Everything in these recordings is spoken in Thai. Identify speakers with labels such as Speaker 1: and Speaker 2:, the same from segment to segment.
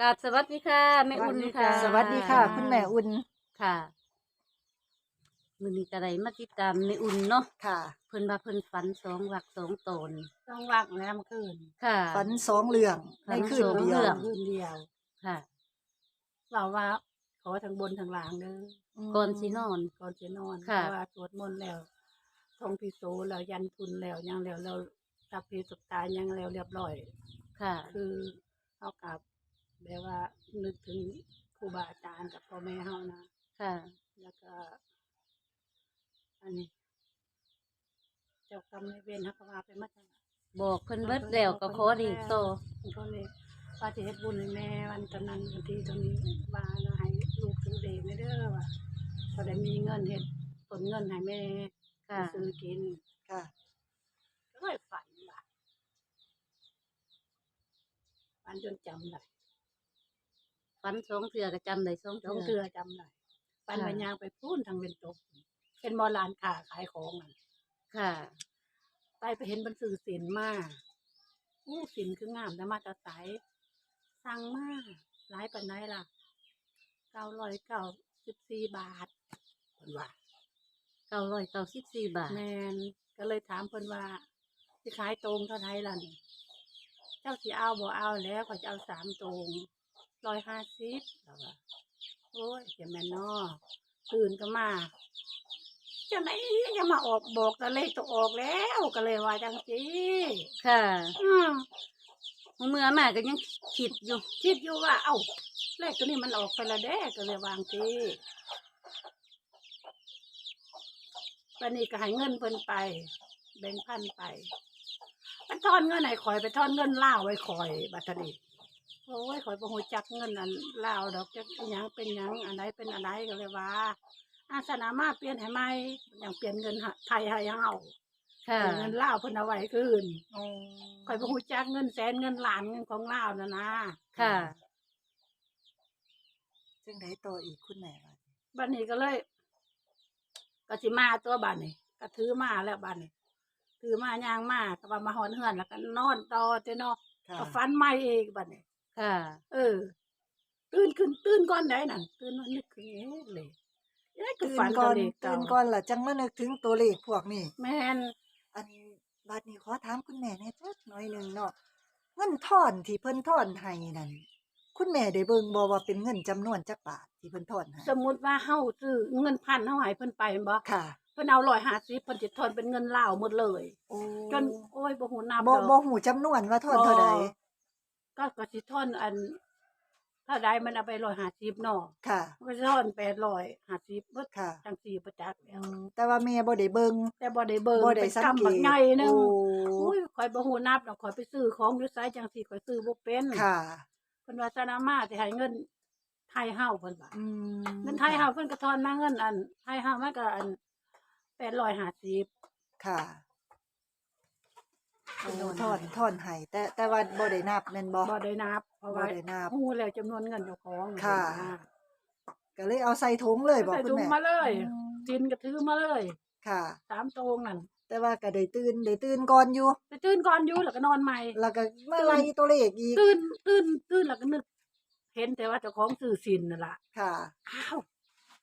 Speaker 1: กราบสวัสดีค่ะแม่อุ่นค่ะ
Speaker 2: สวัสดีค่ะ คุณแม่อุ่น
Speaker 1: ค่ะมื้อนี้ก็ได้มาติดตามแม่อุ่นเนาะ
Speaker 2: ค่ะ
Speaker 1: เพิ่นว่าเพิ่นฝันสองวักสองตน
Speaker 3: ต้องวักแล้วเมื่อคืน
Speaker 1: ค่ะ
Speaker 2: ฝันสองเรื่อง
Speaker 1: ฝั
Speaker 2: ใน
Speaker 1: น
Speaker 2: คืน
Speaker 1: สอง
Speaker 2: เดีย
Speaker 1: เรื่
Speaker 2: ว
Speaker 1: อง
Speaker 3: คืนเดียว
Speaker 1: ค่ะ
Speaker 3: เราว่าขอทางบนทางล่างเด้อ
Speaker 1: ก่อนสินอน
Speaker 3: ก่อนจะนอน
Speaker 1: ค่ะ
Speaker 3: เพราะว่าสวดมนต์แล้วท่องพิโสแล้วยันทุนแล้วยังแล้วเราสัพเพสุตตายังแล้วเรียบร้อย
Speaker 1: ค่ะ
Speaker 3: คือเอากับ แบบว่านึกถึงครูบาอาจารย์กับพ่อแม่เฮานะ
Speaker 1: ค่ะ
Speaker 3: แล้วก็ อันนี้ เจ้ากรรมนายเวรฮักก็ว่าไปมาจัง
Speaker 1: บอกเพิ่นเบิดแล้วก็ขอดีโตอ
Speaker 3: มันก็เลยว่าจะเฮ็ดบุญให้แม่วันตอนนั้นวันที่ตรงนี้ว่านะให้ลูกถึงเด็กไม่เด้อว่าพอได้มีเงินเฮ็ดผลเงินให้แม่
Speaker 1: ค่ะ
Speaker 3: ซื้อกิน
Speaker 2: ค่ะ
Speaker 3: ก็เลยฝันว่าฝันจนจำได้
Speaker 1: ฝันสองเทื่อก็จำได้สอง
Speaker 3: สอง
Speaker 1: เทื่
Speaker 3: เทื่
Speaker 1: อ
Speaker 3: อจำได้ฝัน
Speaker 1: ค่ะ
Speaker 3: ไปยางไปพูนทางเป็นตก เป็นหมอลานค้าขายของนั่น
Speaker 1: ค่ะ
Speaker 3: ไปไปเห็นบันสื่อสินมาอู้สินคืองามแต่มาแตะไสสั่งมาหลายปันไหนล่ะเก้าร้อยเก้าสิบสี่บาทเพิ่นว่า
Speaker 1: เก้าร้อยเก้าสิบสี่บาท
Speaker 3: แมนก็เลยถามเพิ่นว่าสิขายตรงเท่าไหร่ล่ะนี่เจ้าสิเอาบ่เอาแล้วก็จะเอาสามตรง ร้อยห้าสิบแล้วว่าโอ้ยจะแม่นเนาะตื่นก็มาจะไหนจะมาออกบอกแต่เลขตัวออกแล้วก็เลยว่าจังจี
Speaker 1: ค่ะ
Speaker 3: อืม
Speaker 1: เมื่อมาก็ยังคิดอยู่
Speaker 3: คิดอยู่ว่า เอ้าเลขตัวนี้มันออกไปและแด้ก็เลยวางทีวันนี้ก็ให้เงินเพิ่นไป แบ่งพันไปมันทอนเงินไหนคอยไปทอนเงินล่าวไว้คอยบัตรนี้ โอ้ยคอยประหูจักเงินอันล่าวดอกจักอิหยังเป็นหยังอันไหนเป็นอันไหนก็เลยว่าอาสนามาเปลี่ยนให้ไหมอย่างเปลี่ยนเงินไทยให้เฮา
Speaker 1: ค่ะ
Speaker 3: เงินล่าวเพิ่นเอาไว้คืนคอยประหูจักเงินแสนเงินล้านเงินของล่าวนะนะ
Speaker 1: ค่ะ
Speaker 2: จังไดต่ออีกคุณแม่ว่า
Speaker 3: บันนี้ก็เลยก็สิมาตัวบันนี้ก็ถือมาแล้วบันนี้ถือมายางมาก็ว่ามาหอนเฮือนแล้วก็นอนต่อเจ้าเนาะ
Speaker 2: ค่ะ
Speaker 3: ก็ฟันใหม่เองบันนี้
Speaker 1: ค่ะ
Speaker 3: เออ ตื่นขึ้นตื่นก่อนได้นั่นตื่นมานึกถึงเอ๊ะเลยเอ๊ะก็
Speaker 2: ตื่
Speaker 3: ฝั
Speaker 2: น
Speaker 3: น
Speaker 2: ก่อน
Speaker 3: เด็ก
Speaker 2: ตื่
Speaker 3: เก่าน
Speaker 2: ก่อนล่ะจังมานึกถึงตัวเลขพวกนี้
Speaker 3: แม่น
Speaker 2: อันบัดนี้ขอถามคุณแม่แหน่จักหน่อยหนึงเนาะเงินทอนที่เพิ่นทอนให้นั่นคุณแม่ได้เบิ่งบ่ว่าเป็นเงินจำนวนจักบาทที่เพิ่นทอนให้
Speaker 3: สมมุติว่าเฮาซื้อเงินพันเฮาให้เพิ่นไปแม่นบ่
Speaker 2: ค่ะ
Speaker 3: เพิ่นเอา150เพิ่นสิทอนเป็นเงินลาวหมดเลย
Speaker 2: โอ้
Speaker 3: จนโอ้ยบ่ฮู้นับ
Speaker 2: บ่
Speaker 3: ดอก
Speaker 2: บ่ฮู้จำนวนว่าทอนเท่าใด
Speaker 3: ก็ก็สิทอนอัน ถ้าได้มันเอาไป150เนาะ
Speaker 2: ค่ะ
Speaker 3: มันก็สิทอน850เบิด
Speaker 2: ค่ะ
Speaker 3: จังสี่ประจักษ์แล้
Speaker 2: อื
Speaker 3: ว
Speaker 2: มแต่ว่าแม่บ่ได้เบิ่ง
Speaker 3: แต่บ่ได้เบิ่ง
Speaker 2: บ่ได้
Speaker 3: เป็น
Speaker 2: สัง
Speaker 3: กำ
Speaker 2: เก
Speaker 3: บั
Speaker 2: ต
Speaker 3: กใหญ่หนึง
Speaker 2: โอ้
Speaker 3: อุ้ยข่อยบ่ฮู้นับดอกข่อยไปซื้อของอยู่ไสจังสี่ข่อยซื้อบ่เป็น
Speaker 2: ค่ะ
Speaker 3: เพิ่นว่าสนามาสิให้เงินไทยเฮาเพิ่นว่า
Speaker 2: อืม
Speaker 3: เงินไทยเฮาเพิ่นก็ทอนมาเงินอันไทยเฮามันก็อัน850
Speaker 2: ค่ะ โอ้
Speaker 3: จำนวน
Speaker 2: ทอนทอนให้แต่แต่ว่าบ่ได้นับแม่นบ่
Speaker 3: บ่ได้นับ เพราะว่า
Speaker 2: บ่ได้นับ
Speaker 3: ฮู้แล้วจำนวนเงินเจ้าของ
Speaker 2: ค่ะ ก็เลยเอาใส่ถุงเลยบอก
Speaker 3: ใส่
Speaker 2: คุณ
Speaker 3: ถุง
Speaker 2: แม่
Speaker 3: มาเลย
Speaker 2: อืม
Speaker 3: จินก็ถือมาเลย
Speaker 2: ค่ะ
Speaker 3: สามตรงนั่น
Speaker 2: แต่ว่าก็ได้ตื่นได้ตื่นก่อนอยู่
Speaker 3: ไปตื่นก่อนอยู่แล้วก็นอนใหม่
Speaker 2: แล้วก็มาไล่ตัวเลขอีก
Speaker 3: ตื่นตื่นตื่นแล้วก็นึกเห็นแต่ว่าเจ้าของซื้อสินนั่นล่ะ
Speaker 2: ค่ะ
Speaker 3: อ้าว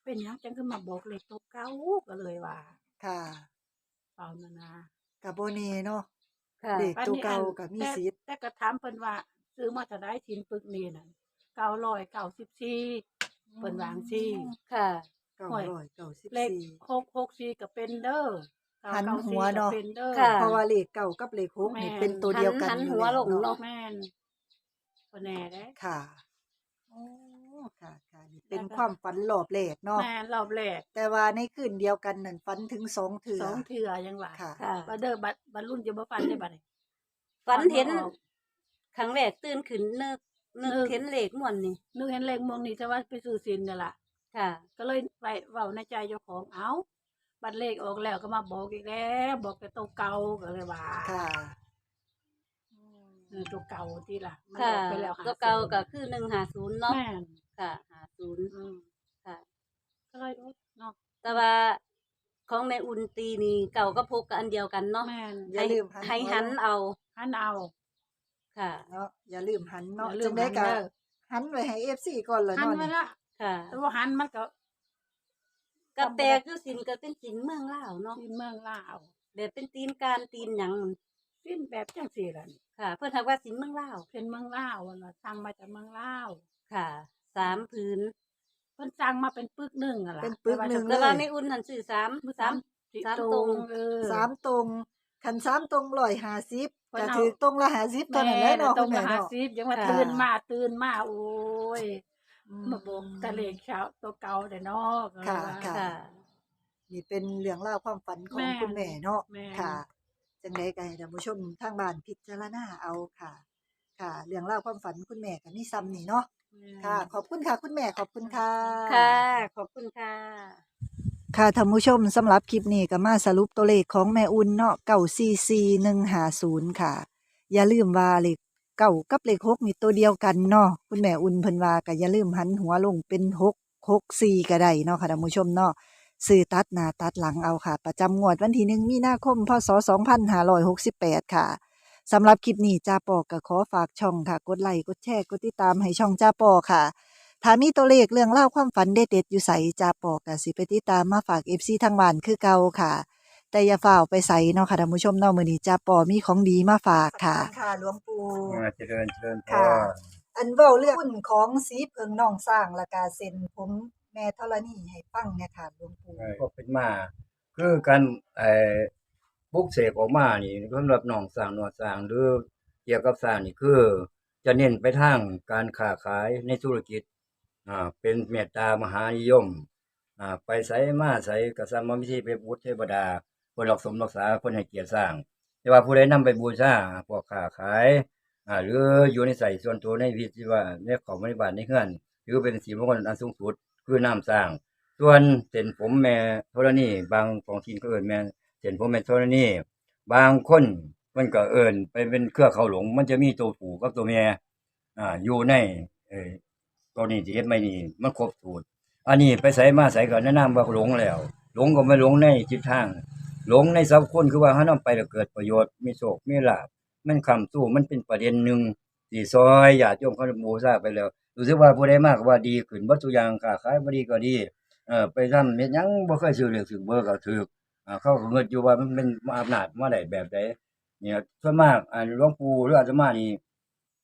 Speaker 3: เป็นหยังจังขึ้นมาบอกเลขตัวเก้าก็เลยว่า
Speaker 2: ค่ะ
Speaker 3: เปล่านะนะ
Speaker 2: กับโบเน่เนาะ
Speaker 1: ค่ะ
Speaker 2: เด็ก
Speaker 3: อัน
Speaker 2: ตัว
Speaker 3: นี้
Speaker 2: เก่า
Speaker 3: อัน
Speaker 2: กับมี
Speaker 3: แต่
Speaker 2: สิทธิ์
Speaker 3: แต่ก็ถามเพิ่นว่า ซื้อมาจะได้ทินปึกนี่นั่นเก้าร้อยเก้าสิบสี่เพิ่นวางซี่
Speaker 1: ค่ะ
Speaker 2: เก้า
Speaker 3: โอ้ย
Speaker 2: ร้อยเก้าสิบ
Speaker 3: เลข
Speaker 2: สี่
Speaker 3: หกหกสี่ก็เป็นเด้อเก้า
Speaker 2: หัน
Speaker 3: เก้า
Speaker 2: หั
Speaker 3: สี่
Speaker 2: ว
Speaker 3: ก็
Speaker 2: เนาะ
Speaker 3: เป็นเด้อ
Speaker 1: ค่ะ
Speaker 2: เพราะว่าเลขเก่ากับเลขหกนี่
Speaker 3: แม่น
Speaker 2: เป็นตัวเดียวกัน
Speaker 1: หัน
Speaker 2: อยู่
Speaker 1: หัวลง
Speaker 2: แล้
Speaker 1: เนาะ
Speaker 3: แม่นคนแน่เด้
Speaker 2: ค่ะโอ้ค่ะค่ะนี่ เป็นความฝันหลอบแหลกเนาะ
Speaker 3: แม่นรอบแรก
Speaker 2: แต่ว่าในคืนเดียวกันนั่นฝันถึงสองเถื่อ
Speaker 3: สองเทื่อยังว่า
Speaker 2: ค่ะ
Speaker 1: ค่ะ
Speaker 3: บัดเด้อบัดบัดรุ่นจะบ่ฟันได้บัดนี้
Speaker 1: ฝันเห็น
Speaker 3: ออก
Speaker 1: ครั้งแรกตื่นขึ้นนึกนึก
Speaker 3: นึก
Speaker 1: เห็นเลขม่วนนี่
Speaker 3: นึกเห็นเลขมวงนี่แต่ว่าไปซื้อสินนี่ล่ะ
Speaker 1: ค่ะ
Speaker 3: ก็เลยไปเว้าในใจเจ้าของเอ้า บัตรเลขออกแล้วก็มาบอกอีกแล้ว บอกแต่ตัวเก่าก็เลยว่า
Speaker 2: ค่ะ
Speaker 3: เออตัวเก่าที่ล่ะมัน
Speaker 1: ค่ะ
Speaker 3: ออกไปแล้ว
Speaker 1: ตัวเก่าก็คือหนึ่งหาศูนย์เนาะ
Speaker 3: แม่น
Speaker 1: ค่ะหา ศูนย์
Speaker 3: อืม
Speaker 1: ค่ะ
Speaker 3: ก็เลยรู้เนาะ
Speaker 1: แต่ว่าของแม่อุ่นตีนี่เก่าก็พกกับอันเดียวกันเนาะ
Speaker 3: แม่น
Speaker 2: อย่าลืมหัน
Speaker 1: ให้
Speaker 2: หัว
Speaker 1: หันเอา
Speaker 3: หันเอา
Speaker 1: ค่ะ
Speaker 2: เนาะอย่าลืมหันเนาะ
Speaker 3: อย่าลื
Speaker 2: จั
Speaker 3: ม
Speaker 2: งได้
Speaker 3: หัน
Speaker 2: ก็
Speaker 3: เด้อ
Speaker 2: หันไว้ให้ FC ก่อนละ
Speaker 3: หัน
Speaker 2: เนาะ
Speaker 3: ไว้
Speaker 2: นี่
Speaker 3: ละ
Speaker 1: ค่ะ
Speaker 3: แต่ว่าหันมันก็
Speaker 1: กระแตคือสินก็เป็นสินเมืองลาวเนาะ
Speaker 3: ที่เมืองลาว
Speaker 1: แบบเป็นตีนการตีนหยัง
Speaker 3: สิ้นแบบจังสี่ล่ะนี่
Speaker 1: ค่ะ เพิ่นทักว่าสินเมืองลาว
Speaker 3: เป็นเมืองลาวอะนะสั่งมาจากเมืองลาว
Speaker 1: ค่ะ สามพื้น
Speaker 3: เพิ่นสั่งมาเป็นปึกหนึงอะล่ะ
Speaker 2: เป็นปึกหนึ่ง
Speaker 1: แต่ว่าในอุ่นนั่นซื้อสาม
Speaker 3: มือ
Speaker 1: สา
Speaker 3: สามม
Speaker 1: สาม
Speaker 3: ต
Speaker 1: ต
Speaker 3: ร
Speaker 1: รงง
Speaker 3: เออ
Speaker 2: สามตรงคันสามตรง150
Speaker 3: เพิ่
Speaker 2: ก็
Speaker 3: นเอา
Speaker 2: ถือตรงละ50เท่านั้นแหละเนาะ
Speaker 3: ตร
Speaker 2: คุ
Speaker 3: ง
Speaker 2: ณแม่
Speaker 3: มาหา
Speaker 2: เนาะ
Speaker 3: ซิบยังว่า
Speaker 1: ค่ะ
Speaker 3: ตื่นมาตื่นมาโอ้ย
Speaker 2: อื
Speaker 3: มาบอกตะเลงเช้าตัวเก่าแต่นอก
Speaker 2: ค่ะค่ะ
Speaker 1: ค่ะ
Speaker 2: นี่เป็นเรื่องราวความฝันของ
Speaker 3: แม่
Speaker 2: คุณแม่เนาะ
Speaker 3: แม่
Speaker 2: ค่ะ จังไดก็ให้ท่านผู้ชมทางบ้านพิจารณาเอาค่ะ ค่ะ เรื่องราวความฝันคุณแม่ก็มีซ้ำนี่เนาะ ค่ะ ขอบคุณค่ะ คุณแม่ขอบคุณค่ะ
Speaker 1: ค่ะ ขอบคุณค่ะ
Speaker 2: ค่ะท่านผู้ชมสำหรับคลิปนี้ก็มาสรุปตัวเลขของแม่อุ่นเนาะ944150ค่ะ อย่าลืมว่าเลขเก้ากับเลขหกนี่ตัวเดียวกันเนาะคุณแม่อุ่นเพิ่นว่าก็อย่าลืมหันหัวลงเป็น6 6 4ก็ได้เนาะค่ะท่านผู้ชมเนาะซื้อตัดหน้าตัดหลังเอาค่ะ ประจำงวดวันที่1มีนาคมพศ2568 ค่ะ สำหรับคลิปนี้จ้าปอก็ขอฝากช่องค่ะ กดไลค์กดแชร์กดติดตามให้ช่องจ้าปอค่ะถ้ามีตัวเลขเรื่องเล่าวความฝันเด็ดๆอยู่ใสจะปอกกสิไปติดตามมาฝาก FC ทางบ้านคือเก่าค่ะแต่อย่าฝ่าเอาไปใส่เนาะค่ะท่านผู้ชมเนาะมื้อนี้จะปอมีของดีมาฝากค่ะ ค่ะหลวงปู่
Speaker 4: อ่าเจริญเจริญพ
Speaker 2: ค่ะ
Speaker 4: ร
Speaker 2: อันเว้าเรื่องหุ้นของสีเพิงน้องสร้างและกาเซ็นผมแม่ธรณีให้ฟังเนี่ยค่ะหลวงปู่
Speaker 4: ก็เป็นมา คือการไอ้ ปลุกเสกออกมานี่สำหรับน้องสร้างหนวดสร้างหรือเกี่ยวกับสร้างนี่คือ จะเน้นไปทางการค้าขายในธุรกิจอ่าเป็นเมตตามหานิยมอ่าไปไสมาไสก็สร้างมาวิธีไปบูชเทวดาคนรักสมรักษาคนให้เกียรติสร้าง แต่ว่าผู้ใดนำไปบูชาพวกค้าขายอ่าหรืออยู่ในใส่ส่วนตัวในวิธีว่าในของบริบาลในเฮือนหรือเป็นสีมงคลอันสูงสุดคือน้ำสร้าง ส่วนเส้นผมแม่ธรณีบางของทีนก็เอิ้นแม่ เส้นผมแม่ธรณีบางคนมันก็เอิ้นไปเป็นเครือเขาหลง มันจะมีตัวผู้กับตัวแม่อ่าอยู่ในเออตัวนี้ที่เฮ็ดไม่นี่มันครบสูตร อันนี้ไปใส่มาใส่ก็แนะนำว่าหลงแล้ว หลงก็ไม่หลงในจิตทาง หลงในสัพคนคือว่าเฮานำไปแล้วเกิดประโยชน์มีโชคมีลาภมันคำสู้มันเป็นประเด็นหนึ่งที่ซอยญาติโยมเขาบูชาไปแล้วรู้สึกว่าผู้ใดมากว่าดีขึ้นบ่ทุอย่างค้าขายบ่ดีก็ดีเออไปทำเฮ็ดยังบ่เคยซื้อเลขซื้อเบอร์ก็ถูก อ่าเขาก็เงินอยู่ว่ามันเป็นอำนาจมาได้แบบใดเนี่ยส่วนมากอ่าหลวงปู่หรืออาตมานี่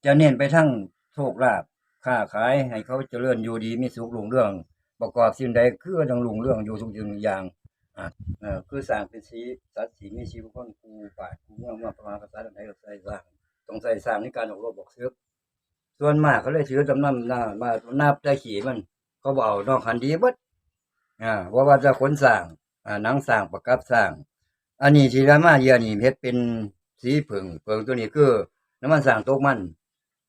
Speaker 4: จะเน้นไปทั้งโชคลาภค้าขายให้เขาเจริญอยู่ดีมีสุขรุ่งเรื่อง ประกอบสิ่งใดคือต้องรุ่งเรื่องอยู่ทุกสิ่งทุกอย่างอ่าเออคือสร้างเป็นสีสัตว์สีมีชีวิตคนครูป่าครูเมืองมาประมาณภาษาใดก็ใส่สร้างต้องใส่สร้างในการออกรบบอกซึกส่วนมากเขาเลยถือจำนำหน้ามานับได้ขี่มันเขาบอกเอานอกคันดีเบิดอ่าว่าว่าจะขนสร้าง อ่าหนังสร้างประกับสร้าง อันนี้ที่รามาเยียนี่เฮ็ดเป็นสีผึ่งผึ่งตัวนี้คือน้ำมันสร้างตกมัน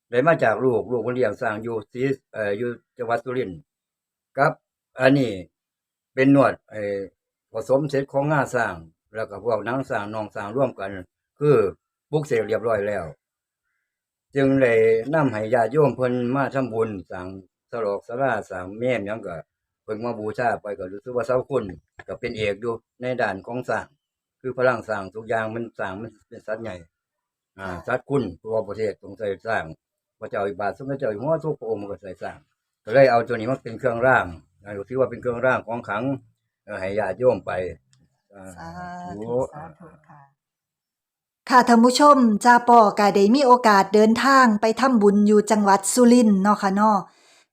Speaker 4: ได้มาจากลูกลูกคนเลี้ยงสร้างอยู่สีเอ่ออยู่จังหวัดสุรินทร์ครับ อันนี้เป็นนวดเอ่อผสมเสร็จของงาสร้าง แล้วก็พวกนังสร้างนองสร้างร่วมกัน คือปลุกเสกเรียบร้อยแล้ว จึงเลยนำให้ญาติโยมเพิ่นมาทำบุญสร้างสลอกสลาสร้างแม่ยังก็ เพิ่งมาบูชาไปก็รู้สึกว่าเสาคุณก็เป็นเอกอยู่ในด้านของสร้างคือพลังสร้างทุกอย่างมันสร้างมันเป็นสัตว์ใหญ่ อ่าสัตว์คุณตัวประเทศต้องใส่สร้างพระเจ้าอิบาทสมเด็จเจ้าอยู่หัวทุกพระองค์มันก็ใส่สร้าง ก็เลยเอาตัวนี้มาเป็นเครื่องร่างอ่าถือว่าเป็นเครื่องร่างของขลังเอ่อให้ญาติโยมไปอ่า
Speaker 2: สา
Speaker 4: โอ้
Speaker 2: ธุสาธุค่ะค่ะท่านผู้ชมจาปอก็ได้มีโอกาสเดินทางไปทำบุญอยู่จังหวัดสุรินทร์เนาะค่ะเนาะ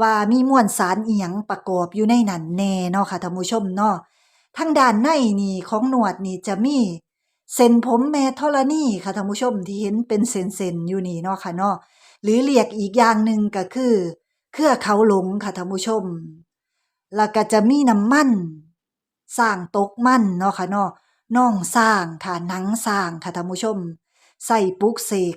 Speaker 2: ว่ามีมวลสารอีหยังประกอบอยู่ในนั้นแน่เนาะค่ะท่านผู้ชมเนาะทางด้านในนี่ของหนวดนี่จะมีเส้นผมแม่ธรณีค่ะท่านผู้ชมที่เห็นเป็นเส้นๆอยู่นี่เนาะค่ะเนาะหรือเรียกอีกอย่างหนึ่งก็คือ เครือเขาหลงค่ะท่านผู้ชม แล้วก็จะมีน้ำมันสร้างตกมันเนาะค่ะเนาะน่องสร้างค่ะหนังสร้างค่ะท่านผู้ชม ใส่ปลุกเสก